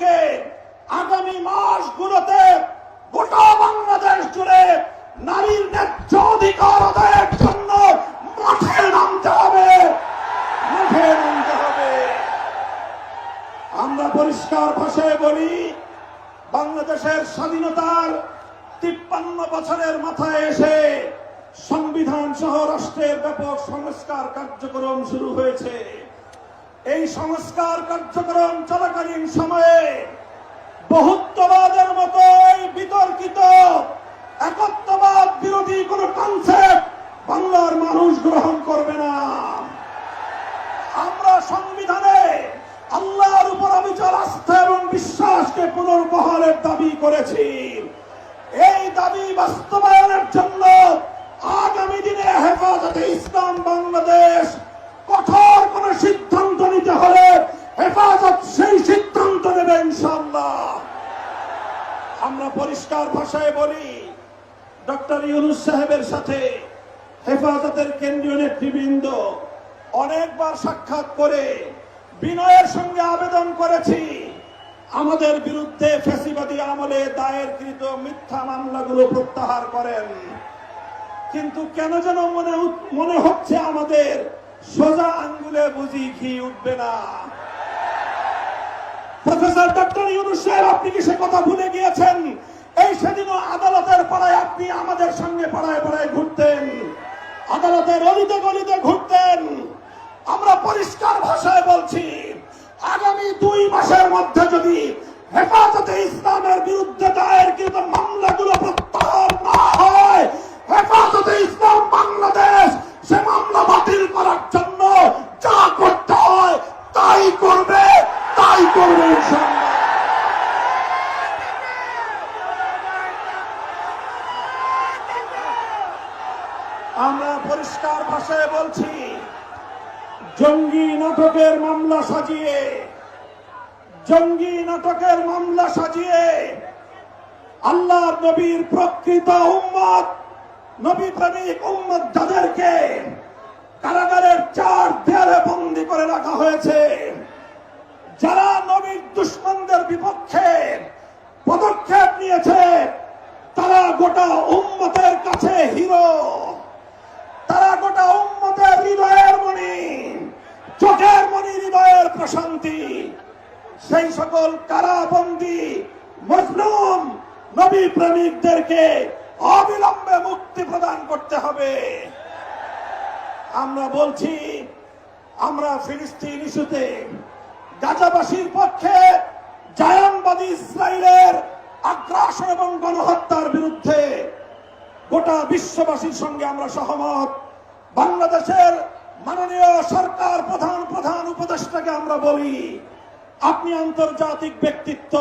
আমাদেরকে আগামী মাসগুলোতে গোটা বাংলাদেশ জুড়ে নারীর ন্যায্য অধিকার আদায়ের জন্য মাঠে নামতে হবে। মাঠে নামতে হবে। আমরা পরিষ্কার ভাষায় বলি, বাংলাদেশের স্বাধীনতার তিপ্পান্ন বছরের মাথায় এসে সংবিধান সহ রাষ্ট্রের ব্যাপক সংস্কার কার্যক্রম শুরু হয়েছে। এই সংস্কার কার্যক্রম চলাকালীন সময়ে বহুত্ববাদের মতো এই বিতর্কিত, একত্ববাদ বিরোধী কোন কনসেপ্ট বাংলার মানুষ গ্রহণ করবে না। আমরা সংবিধানে আল্লাহর উপর অবিচল আস্থা এবং বিশ্বাসকে পুনর্বহালের দাবি করেছি। এই দাবি বাস্তবায়নের জন্য আগামী দিনে হেফাজতে ইসলাম বাংলাদেশ নিতে হলে হেফাজত সেই সিদ্ধান্ত নেবে ইনশাল্লাহ আমরা পরিষ্কার ভাষায় বলি, ডক্টর ইউনুস সাহেবের সাথে হেফাজতের কেন্দ্রীয় নেতৃবৃন্দ অনেকবার সাক্ষাৎ করে বিনয়ের সঙ্গে আবেদন করেছি, আমাদের বিরুদ্ধে ফেসিবাদী আমলে দায়েরকৃত মিথ্যা মামলাগুলো প্রত্যাহার করেন। কিন্তু কেন যেন মনে মনে হচ্ছে আমাদের সোজা আঙ্গুলে বুঝি ঘি উঠবে না। প্রফেসর ডক্টর ইউনুস সাহেব, আপনি কি সে কথা ভুলে গিয়েছেন? এই সেদিনও আদালতের পাড়ায় আপনি আমাদের সঙ্গে পাড়ায় পাড়ায় ঘুরতেন। আদালতের অলিতে গলিতে ঘুরতেন। আমরা পরিষ্কার ভাষায় বলছি, আগামী দুই মাসের মধ্যে যদি হেফাজতে ইসলামের বিরুদ্ধে দায়েরকৃত মামলাগুলো প্রত্যাহার না হয় হেফাজতে ইসলাম বাংলাদেশ সে মামলা বাতিল করার জন্য যা করতে হয় তাই করবে তাই করবে আমরা পরিষ্কার ভাষায় বলছি, জঙ্গি নাটকের মামলা সাজিয়ে, জঙ্গি নাটকের মামলা সাজিয়ে, আল্লাহর নবীর প্রকৃত উম্মত, নবী প্রেমিক উম্মত যাদেরকে কারাগারের চার দেয়ালে বন্দি করে রাখা হয়েছে, যারা দুশ্মনদের বিপক্ষে পদক্ষেপ নিয়েছে তারা গোটা উম্মতের কাছে হিরো। তারা গোটা উম্মতের হৃদয়ের মণি, চোখের মণি, হৃদয়ের প্রশান্তি। সেই সকল কারাবন্দি মজলুম নবী প্রেমিকদেরকে অবিলম্বে মুক্তি প্রদান করতে হবে। আমরা বলছি, আমরা ফিলিস্তিন ইস্যুতে গাজাবাসীর পক্ষে জায়ানবাদী ইসরায়েলের আগ্রাসন এবং গণহত্যার বিরুদ্ধে গোটা বিশ্ববাসীর সঙ্গে আমরা সহমত। বাংলাদেশের মাননীয় সরকার প্রধান প্রধান উপদেষ্টাকে আমরা বলি, আপনি আন্তর্জাতিক ব্যক্তিত্ব।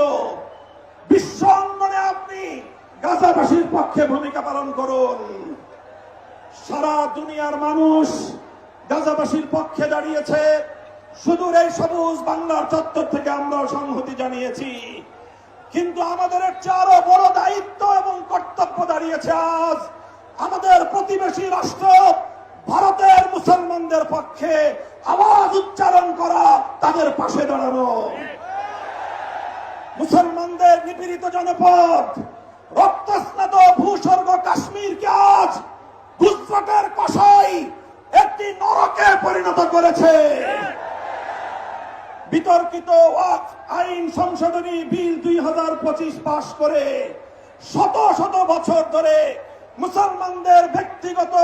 বিশ্ব অঙ্গনে আপনি গাজাবাসীর পক্ষে ভূমিকা পালন করুন। সারা দুনিয়ার মানুষ গাজাবাসীর পক্ষে দাঁড়িয়েছে। সুদূর এই সবুজ বাংলার চত্বর থেকে আমরা সংহতি জানিয়েছি। কিন্তু আমাদের একটি আরও বড় দায়িত্ব এবং কর্তব্য দাঁড়িয়েছে আজ আমাদের প্রতিবেশী রাষ্ট্র, ভারতের মুসলমানদের পক্ষে আওয়াজ উচ্চারণ করা তাদের পাশে দাঁড়ানো মুসলমানদের নিপীড়িত জনপদ, রক্তস্নাত ভূস্বর্গ কাশ্মীরকে আজ গুজরাটের কষাই একটি নরকে পরিণত করেছে। বিতর্কিত আইন সংশোধনী বিল দুই হাজার পঁচিশ পাশ করে শত শত বছর ধরে মুসলমানদের ব্যক্তিগত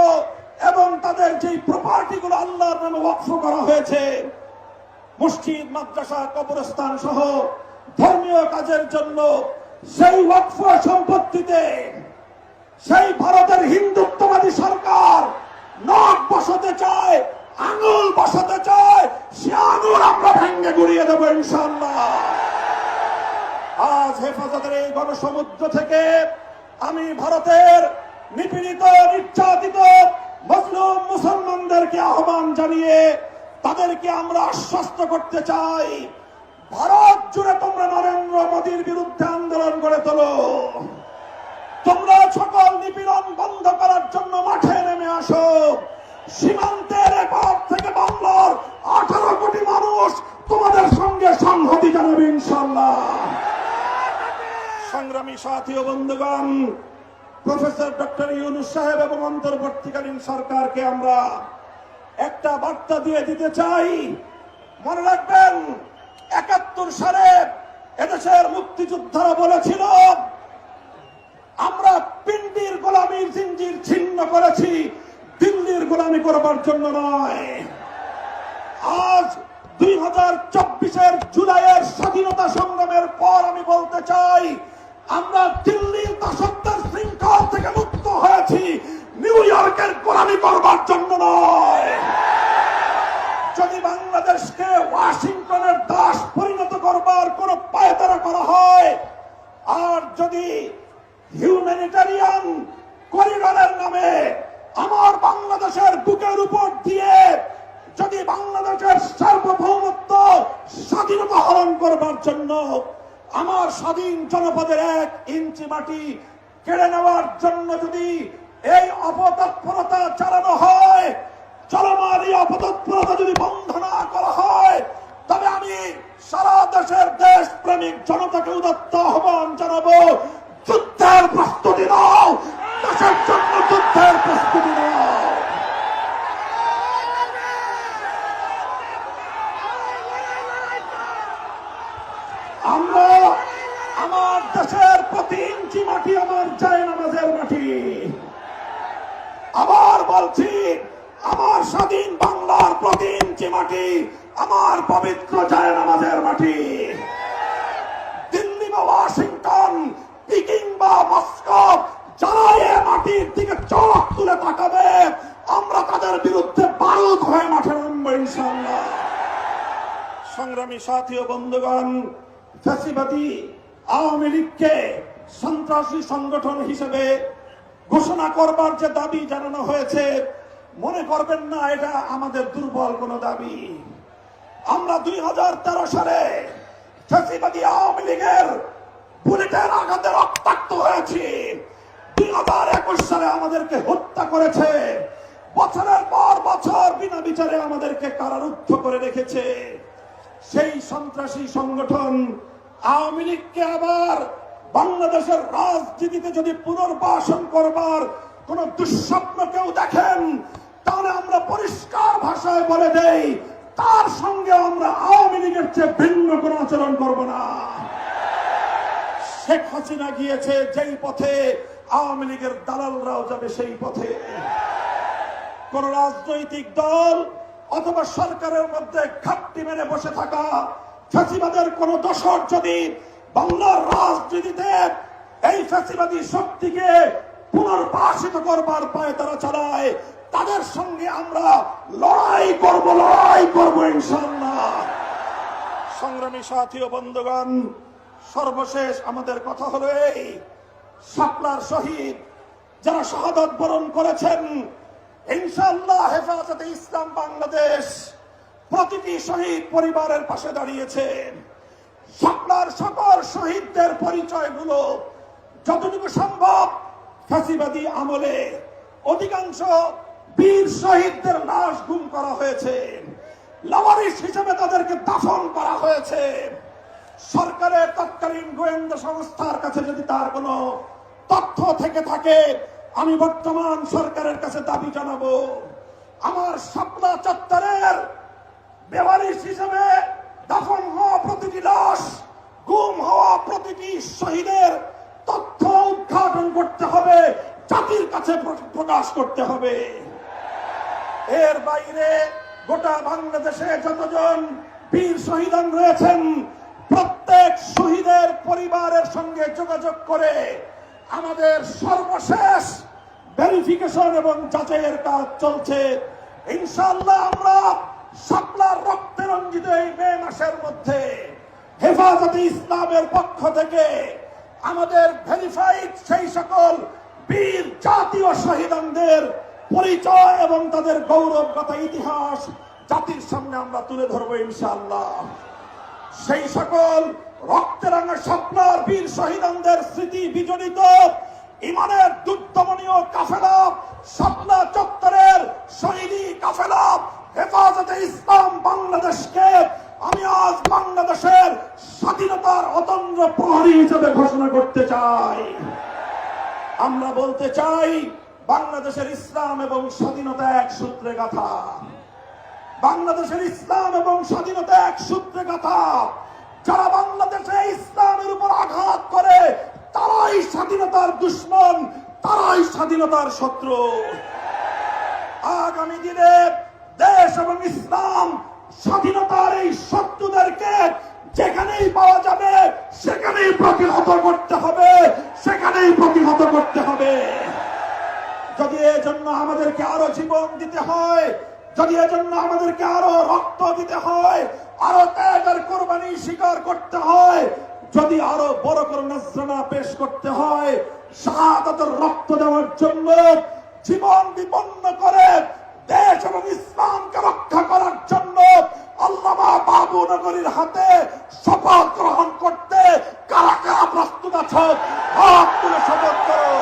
এবং তাদের যে প্রপার্টি গুলো আল্লাহর নামে ওয়াকফ করা হয়েছে, মসজিদ, মাদ্রাসা, কবরস্থান সহ ধর্মীয় কাজের জন্য সেই ওয়াকফ সম্পত্তিতে সেই ভারতের হিন্দুত্ববাদী সরকার নখ বসাতে চায় আঙুল বসাতে চায়, সে আঙুল আমরা ভেঙ্গে গুড়িয়ে দেবো ইনশাল্লাহ আজ হেফাজতের এই গণসমুদ্র থেকে আমি ভারতের নিপীড়িত, নির্যাতিত মুসলিম মুসলমানদেরকে আহ্বান জানিয়ে তাদেরকে আমরা আশ্বস্ত করতে চাই। ভারত জুড়ে তোমরা নরেন্দ্র মোদীর বিরুদ্ধে আন্দোলন গড়ে তোলো। তোমরা সকল নিপীড়ন বন্ধ করার জন্য মাঠে নেমে আসো। সীমান্তের এপার থেকে বাংলার আঠারো কোটি মানুষ তোমাদের সঙ্গে সংহতি জানাবে ইনশাল্লাহ সংগ্রামী সাথী ও বন্ধুগণ, প্রফেসর ডক্টর ইউনুস সাহেব এবং অন্তর্বর্তীকালীন সরকারকে আমরা একটা বার্তা দিয়ে দিতে চাই। মনে রাখবেন, একাত্তর সালে এদেশের মুক্তিযোদ্ধারা বলেছিল, আমরা পিন্ডির গোলামীর জিঞ্জির ছিন্ন করেছি। গোলামি করবার জন্য নয়। আজ দুই হাজার চব্বিশের জুলাইয়ের স্বাধীনতা সংগ্রামের পর আমি বলতে চাই, আমরা দিল্লির দাসত্বের শৃঙ্খল থেকে মুক্ত হয়েছি। নিউ ইয়র্কের গোলামি করবার জন্য নয়। যদি বাংলাদেশকে ওয়াশিংটনের দাস পরিণত করবার কোন পায়তারা করা হয়, আর যদি হিউম্যানিটারিয়ান করিডরের নামে আমার বাংলাদেশের বুকের উপর দিয়ে যদি বাংলাদেশের সার্বভৌমত্ব স্বাধীনতা হরণ করবার জন্য আমার স্বাধীন জনপদের এক ইঞ্চি মাটি কেড়ে নেওয়ার জন্য যদি এই অপতৎপরতা চালানো হয় চলমান এই অপতৎপরতা যদি বন্ধ না করা হয় তবে আমি সারা দেশের দেশ প্রেমিক জনতাকে উদত্ত আহ্বান জানাব যুদ্ধের প্রস্তুতি নাও দেশের জন্য যুদ্ধের প্রস্তুতি নাও আমরা আমার দেশের প্রতি ইঞ্চি মাটি, আমার যায় নামাজের মাটি। আবার বলছি, আমার স্বাধীন বাংলার প্রতি ইঞ্চি মাটি, আমার পবিত্র যায় নামাজের মাটি। দিল্লি বা ওয়াশিংটন, পিকিং বা মস্কো যারা এ মাটির দিকে চোখ তুলে তাকাবে, আমরা তাদের বিরুদ্ধে বারুদ হয়ে মাঠে নামবো ইনশাল্লাহ সংগ্রামী সাথী ও বন্ধুগণ ফ্যাসিবাদী আওয়ামী লীগকে সন্ত্রাসী সংগঠন হিসেবে ঘোষণা করবার যে দাবি জানানো হয়েছে, মনে করবেন না, এটা আমাদের দুর্বল কোনো দাবি। আমরা দুই হাজার তেরো সালে ফ্যাসিবাদী আওয়ামী লীগের বুলেটের আঘাতে রক্তাক্ত হয়েছি। দুই হাজার একুশ সালে আমাদেরকে হত্যা করেছে। বছরের পর বছর বিনা বিচারে আমাদেরকে কারারুদ্ধ করে রেখেছে। সেই সন্ত্রাসী সংগঠন আওয়ামী লীগকে আবার বাংলাদেশের রাজনীতিতে যদি পুনর্বাসন করবার কোন দুঃস্বপ্ন কেউ দেখেন, তাহলে আমরা পরিষ্কার ভাষায় বলে দেই, তার সঙ্গে আমরা আওয়ামী লীগের চেয়ে ভিন্ন কোন আচরণ করব না। শেখ হাসিনা গিয়েছে যেই পথে, আওয়ামী লীগের দালালরাও যাবে সেই পথে। কোন রাজনৈতিক দল অথবা সরকারের মধ্যে ঘাটতি মেরে বসে থাকা ফ্যাসিবাদের কোন দশক যদি বাংলার রাজনীতিতে এই ফ্যাসিবাদী শক্তিকে পুনর্বাসিত করবার পায়ে তারা চালায়, তাদের সঙ্গে আমরা লড়াই করব লড়াই করব সংগ্রামী সাথী ও বন্ধুগণ, সর্বশেষ আমাদের কথা হলো এই, শাপলার শহীদ, যারা শাহাদত বরণ করেছেন ইনশাআল্লাহ হেফাজতে ইসলাম বাংলাদেশ প্রতিটি শহীদ পরিবারের পাশে দাঁড়িয়েছে শাপলার সকল শহীদদের পরিচয়গুলো যতটুকু সম্ভব ফাঁসিবাদী আমলে। অধিকাংশ বীর শহীদদের লাশ গুম করা হয়েছে। লাওয়ারিস হিসেবে তাদেরকে দাফন করা হয়েছে। সরকারের তৎকালীন গোয়েন্দা সংস্থার কাছে যদি তার কোনো তথ্য থেকে থাকে আমি বর্তমান সরকারের কাছে দাবি জানাব, আমার স্বপ্না চত্বরের বেওয়ারিশ হিসেবে দাফন হওয়া প্রতিটি লাশ, গুম হওয়া প্রতিটি শহীদের তথ্য উদ্ঘাটন করতে হবে, জাতির কাছে প্র- প্রকাশ করতে হবে। এর বাইরে গোটা বাংলাদেশে যতজন বীর শহীদান রয়েছেন, প্রত্যেক শহীদের পরিবারের সঙ্গে যোগাযোগ করে আমাদের সর্বশেষ ভেরিফিকেশন এবং যাচাইয়ের কাজ চলছে। ইনশাআল্লাহ আমরা শাপলার রক্তে রঞ্জিত এই মে মাসের মধ্যে হেফাজতে ইসলামের পক্ষ থেকে আমাদের ভেরিফাইড সেই সকল বীর জাতীয় শহীদানদের পরিচয় এবং তাদের গৌরবগত ইতিহাস জাতির সামনে আমরা তুলে ধরবো ইনশাআল্লাহ। সেই সকল স্বপ্নার বীর শহীদানদের স্মৃতি বিজড়িত। ইমানের দুর্দমনীয় কাফেলা, স্বপ্না চত্বরের শহীদি কাফেলা, হেফাজতে ইসলাম বাংলাদেশকে আমি আজ বাংলাদেশের অতন্দ্র প্রহরী হিসেবে ঘোষণা করতে চাই। আমরা বলতে চাই, বাংলাদেশের ইসলাম এবং স্বাধীনতা এক সূত্রে গাথা। বাংলাদেশের ইসলাম এবং স্বাধীনতা এক সূত্রে গাথা। যারা বাংলাদেশে ইসলামের উপর আঘাত করে, তারাই স্বাধীনতার দুশ্মন, তারাই স্বাধীনতার শত্রু। আগামী দিনে দেশ এবং ইসলাম স্বাধীনতার এই শত্রুদেরকে যেখানেই পাওয়া যাবে, সেখানেই প্রতিহত করতে হবে, সেখানেই প্রতিহত করতে হবে। যদি এজন্য আমাদেরকে আরও জীবন দিতে হয়, যদি এজন্য আমাদেরকে আরও রক্ত দিতে হয় আরও ত্যাগের কোরবানি স্বীকার করতে হয়। যদি আরও বড় করে নজরানা পেশ করতে হয়, শাহাদাতের রক্ত দেওয়ার জন্য জীবন বিপন্ন করে দেশ এবং ইসলামকে রক্ষা করার জন্য আল্লামা বাবু নগরীর হাতে শপথ গ্রহণ করতে কারা কারা প্রস্তুত আছো। হাত তুলে শপথ করো।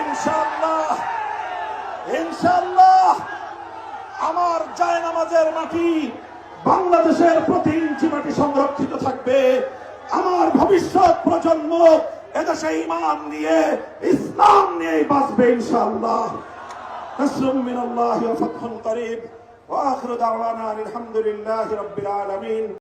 ইনশাল্লাহ ইনশাল্লাহ আমার জায়নামাজের মাটি বাংলাদেশের প্রতি ইঞ্চি মাটি সংরক্ষিত থাকবে আমার ভবিষ্যৎ প্রজন্ম এদেশে ইমান নিয়ে ইসলাম নিয়ে বাঁচবে ইনশাল্লাহ نصر من الله وفتح قريب واخر دعوانا الحمد لله رب العالمين